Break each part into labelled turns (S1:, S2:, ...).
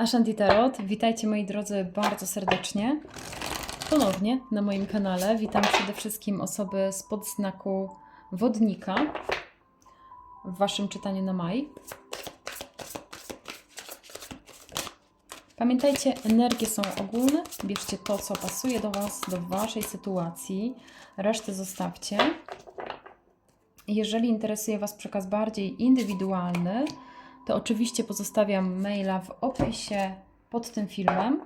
S1: Ashanti Tarot. Witajcie moi drodzy bardzo serdecznie. Ponownie na moim kanale. Witam przede wszystkim osoby spod znaku wodnika w Waszym czytaniu na maj. Pamiętajcie, energie są ogólne. Bierzcie to, co pasuje do Was, do Waszej sytuacji. Resztę zostawcie. Jeżeli interesuje Was przekaz bardziej indywidualny, to oczywiście pozostawiam maila w opisie pod tym filmem.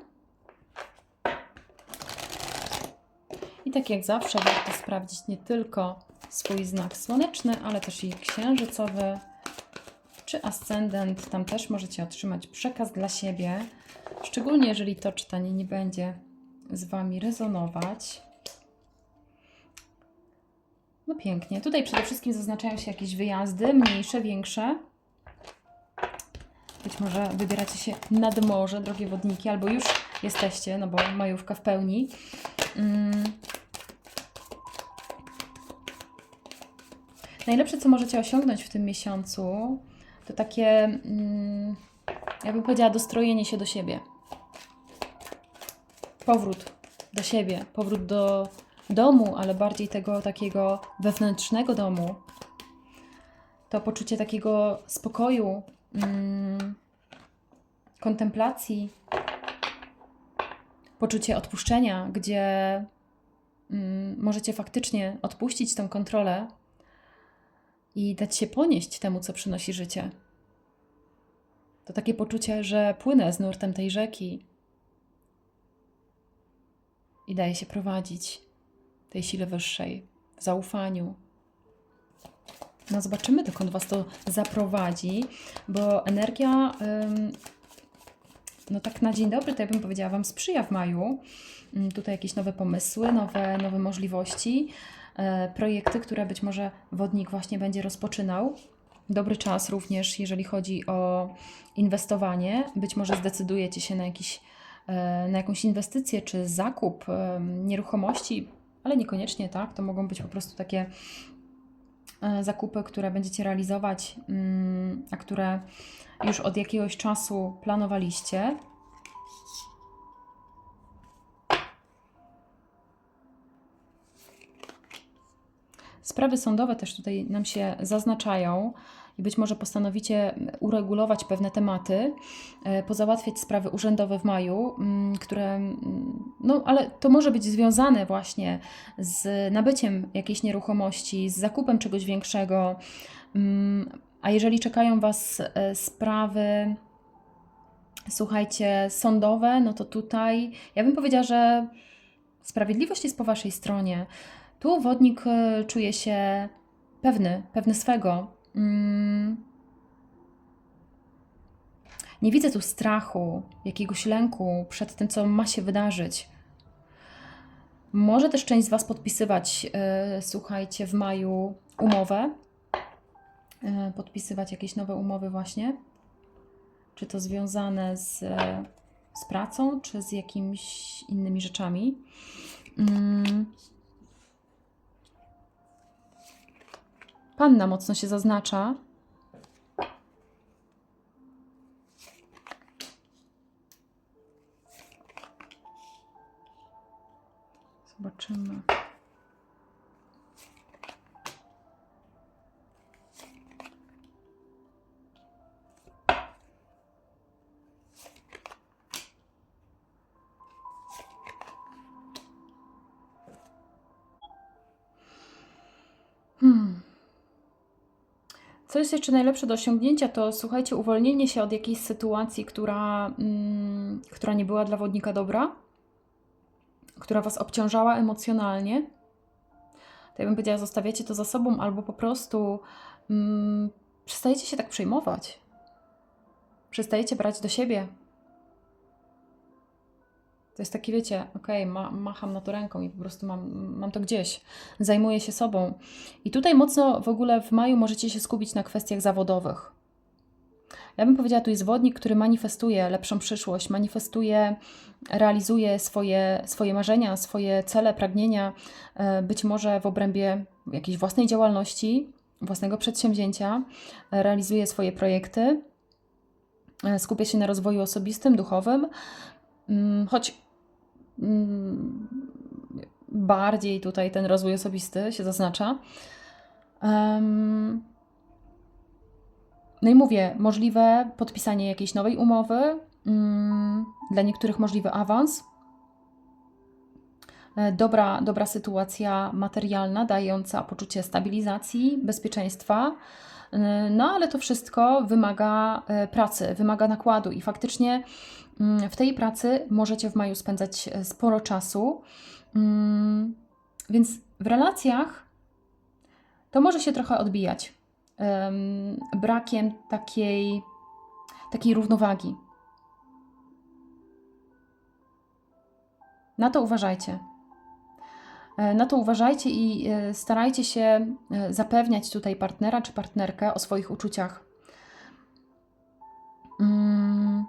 S1: I tak jak zawsze warto sprawdzić nie tylko swój znak słoneczny, ale też i księżycowy czy ascendent. Tam też możecie otrzymać przekaz dla siebie, szczególnie jeżeli to czytanie nie będzie z Wami rezonować. No pięknie. Tutaj przede wszystkim zaznaczają się jakieś wyjazdy, mniejsze, większe. Być może wybieracie się nad morze, drogie wodniki, albo już jesteście, no bo majówka w pełni. Mm. Najlepsze, co możecie osiągnąć w tym miesiącu, to takie, mm, ja bym powiedziała, dostrojenie się do siebie. Powrót do siebie, powrót do domu, ale bardziej tego takiego wewnętrznego domu. To poczucie takiego spokoju, mm, kontemplacji, poczucie odpuszczenia, gdzie mm, możecie faktycznie odpuścić tę kontrolę i dać się ponieść temu, co przynosi życie. To takie poczucie, że płynę z nurtem tej rzeki i daję się prowadzić tej sile wyższej, w zaufaniu. No zobaczymy, dokąd Was to zaprowadzi, bo energia, no tak na dzień dobry, to ja bym powiedziała Wam, sprzyja w maju. Ym, tutaj jakieś nowe pomysły, nowe, nowe możliwości, e, projekty, które być może wodnik właśnie będzie rozpoczynał. Dobry czas również, jeżeli chodzi o inwestowanie. Być może zdecydujecie się na, jakiś, e, na jakąś inwestycję czy zakup nieruchomości, ale niekoniecznie tak. To mogą być po prostu takie zakupy, które będziecie realizować, mm, a które już od jakiegoś czasu planowaliście. Sprawy sądowe też tutaj nam się zaznaczają i być może postanowicie uregulować pewne tematy, e, pozałatwiać sprawy urzędowe w maju, mm, które, mm, no ale to może być związane właśnie z nabyciem jakiejś nieruchomości, z zakupem czegoś większego. Mm, A jeżeli czekają Was e, sprawy, słuchajcie, sądowe, no to tutaj ja bym powiedziała, że sprawiedliwość jest po Waszej stronie. Tu wodnik e, czuje się pewny, pewny swego. Mm. Nie widzę tu strachu, jakiegoś lęku przed tym, co ma się wydarzyć. Może też część z Was podpisywać, e, słuchajcie, w maju umowę, e, podpisywać jakieś nowe umowy, właśnie. Czy to związane z, z pracą, czy z jakimiś innymi rzeczami. Panna mocno się zaznacza. Zobaczymy. Co jest jeszcze najlepsze do osiągnięcia, to słuchajcie, uwolnienie się od jakiejś sytuacji, która, mm, która nie była dla wodnika dobra, która Was obciążała emocjonalnie. To ja bym powiedziała, zostawiacie to za sobą, albo po prostu mm, przestajecie się tak przejmować. Przestajecie brać do siebie. To jest taki, wiecie, okej, ma, macham na to ręką i po prostu mam, mam to gdzieś. Zajmuję się sobą. I tutaj mocno w ogóle w maju możecie się skupić na kwestiach zawodowych. Ja bym powiedziała, tu jest wodnik, który manifestuje lepszą przyszłość, manifestuje, realizuje swoje, swoje marzenia, swoje cele, pragnienia, e, być może w obrębie jakiejś własnej działalności, własnego przedsięwzięcia, e, realizuje swoje projekty. e, skupia się na rozwoju osobistym, duchowym, mm, choć bardziej tutaj ten rozwój osobisty się zaznacza. No i mówię, możliwe podpisanie jakiejś nowej umowy, mm, dla niektórych możliwy awans. E, Dobra, dobra sytuacja materialna, dająca poczucie stabilizacji, bezpieczeństwa. E, No, ale to wszystko wymaga e, pracy, wymaga nakładu, i faktycznie mm, w tej pracy możecie w maju spędzać e, sporo czasu. Mm, Więc w relacjach to może się trochę odbijać em, brakiem takiej, takiej równowagi. Na to uważajcie. E, Na to uważajcie i e, starajcie się e, zapewniać tutaj partnera czy partnerkę o swoich uczuciach. Mm,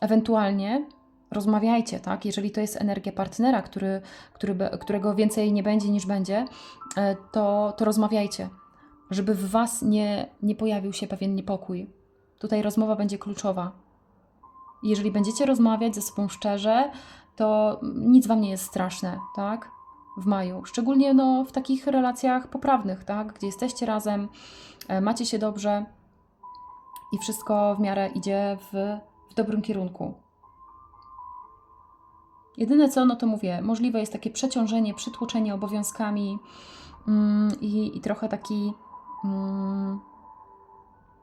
S1: Ewentualnie rozmawiajcie, tak? Jeżeli to jest energia partnera, który, który, którego więcej nie będzie niż będzie, to, to rozmawiajcie, żeby w Was nie, nie pojawił się pewien niepokój. Tutaj rozmowa będzie kluczowa. Jeżeli będziecie rozmawiać ze sobą szczerze, to nic Wam nie jest straszne, tak? W maju. Szczególnie no, w takich relacjach poprawnych, tak? Gdzie jesteście razem, e, macie się dobrze i wszystko w miarę idzie w, w dobrym kierunku. Jedyne co, no to mówię, możliwe jest takie przeciążenie, przytłoczenie obowiązkami mm, i, trochę taki mm,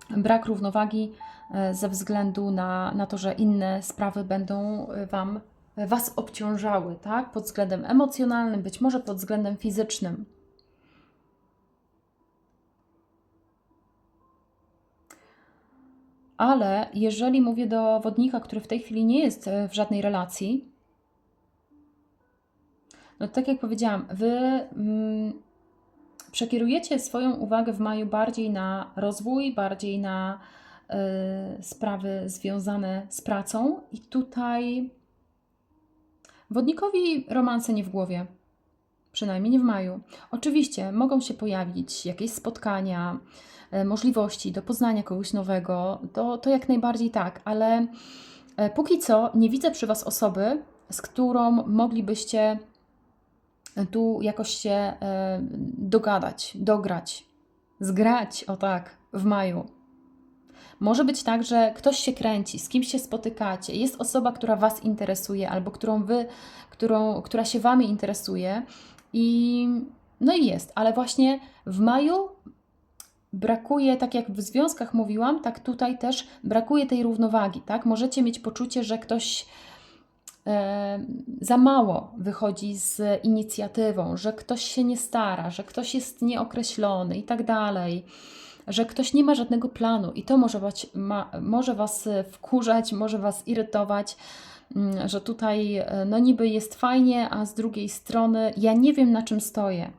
S1: brak równowagi e, ze względu na, na to, że inne sprawy będą e, Wam, Was obciążały, tak? Pod względem emocjonalnym, być może pod względem fizycznym. Ale jeżeli mówię do wodnika, który w tej chwili nie jest e, w żadnej relacji, no tak jak powiedziałam, wy mm, przekierujecie swoją uwagę w maju bardziej na rozwój, bardziej na y, sprawy związane z pracą, i tutaj wodnikowi romanse nie w głowie. Przynajmniej nie w maju. Oczywiście mogą się pojawić jakieś spotkania, e, możliwości do poznania kogoś nowego, to, to jak najbardziej tak, ale e, póki co nie widzę przy Was osoby, z którą moglibyście tu jakoś się e, dogadać, dograć, zgrać, o tak, w maju. Może być tak, że ktoś się kręci, z kimś się spotykacie, jest osoba, która Was interesuje, albo którą wy, którą, która się Wami interesuje i no i jest, ale właśnie w maju brakuje, tak jak w związkach mówiłam, tak tutaj też brakuje tej równowagi, tak? Możecie mieć poczucie, że ktoś e, za mało wychodzi z inicjatywą, że ktoś się nie stara, że ktoś jest nieokreślony i tak dalej, że ktoś nie ma żadnego planu i to może was, ma, może was wkurzać, może Was irytować, mm, że tutaj e, no niby jest fajnie, a z drugiej strony ja nie wiem na czym stoję.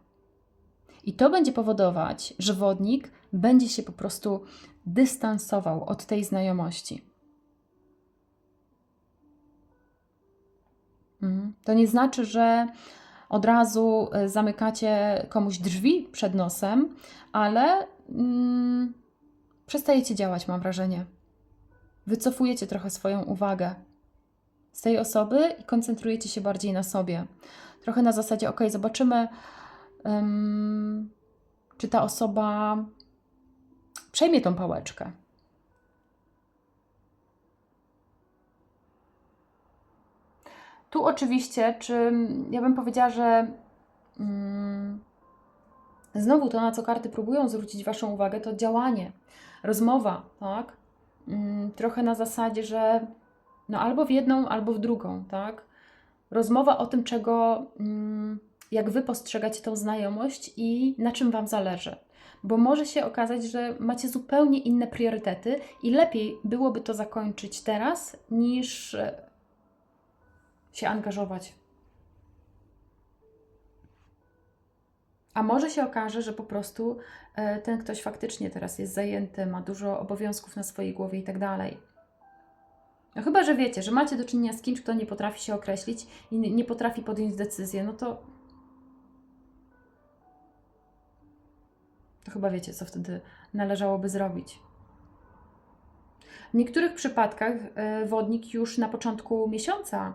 S1: I to będzie powodować, że wodnik będzie się po prostu dystansował od tej znajomości. Mhm. To nie znaczy, że od razu e, zamykacie komuś drzwi przed nosem, ale mm, przestajecie działać, mam wrażenie. Wycofujecie trochę swoją uwagę z tej osoby i koncentrujecie się bardziej na sobie. Trochę na zasadzie, ok, zobaczymy, em, czy ta osoba przejmie tą pałeczkę. Tu oczywiście, czy ja bym powiedziała, że mm, znowu to, na co karty próbują zwrócić Waszą uwagę, to działanie, rozmowa, tak? Mm, trochę na zasadzie, że no albo w jedną, albo w drugą, tak? Rozmowa o tym, czego, mm, jak Wy postrzegacie tą znajomość i na czym Wam zależy. Bo może się okazać, że macie zupełnie inne priorytety i lepiej byłoby to zakończyć teraz, niż e, się angażować. A może się okaże, że po prostu e, ten ktoś faktycznie teraz jest zajęty, ma dużo obowiązków na swojej głowie i tak dalej. No chyba, że wiecie, że macie do czynienia z kimś, kto nie potrafi się określić i nie potrafi podjąć decyzji, no to. To chyba wiecie, co wtedy należałoby zrobić. W niektórych przypadkach e, wodnik już na początku miesiąca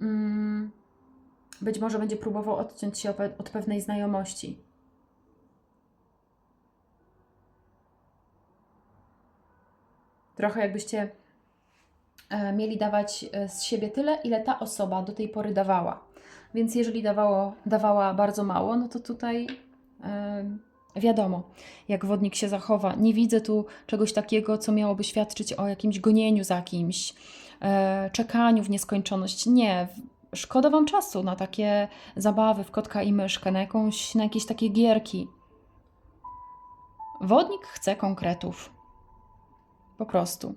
S1: mm, być może będzie próbował odciąć się od pewnej znajomości. Trochę jakbyście e, mieli dawać e, z siebie tyle, ile ta osoba do tej pory dawała. Więc jeżeli dawało, dawała bardzo mało, no to tutaj e, wiadomo, jak wodnik się zachowa. Nie widzę tu czegoś takiego, co miałoby świadczyć o jakimś gonieniu za kimś, e, czekaniu w nieskończoność. Nie. Szkoda Wam czasu na takie zabawy w kotka i myszkę, na, jakąś, na jakieś takie gierki. Wodnik chce konkretów. Po prostu.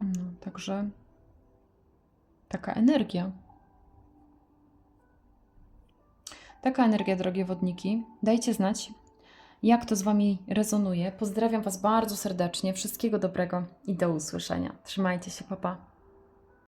S1: No, także taka energia. Taka energia, drogie wodniki. Dajcie znać, jak to z Wami rezonuje. Pozdrawiam Was bardzo serdecznie. Wszystkiego dobrego i do usłyszenia. Trzymajcie się, papa.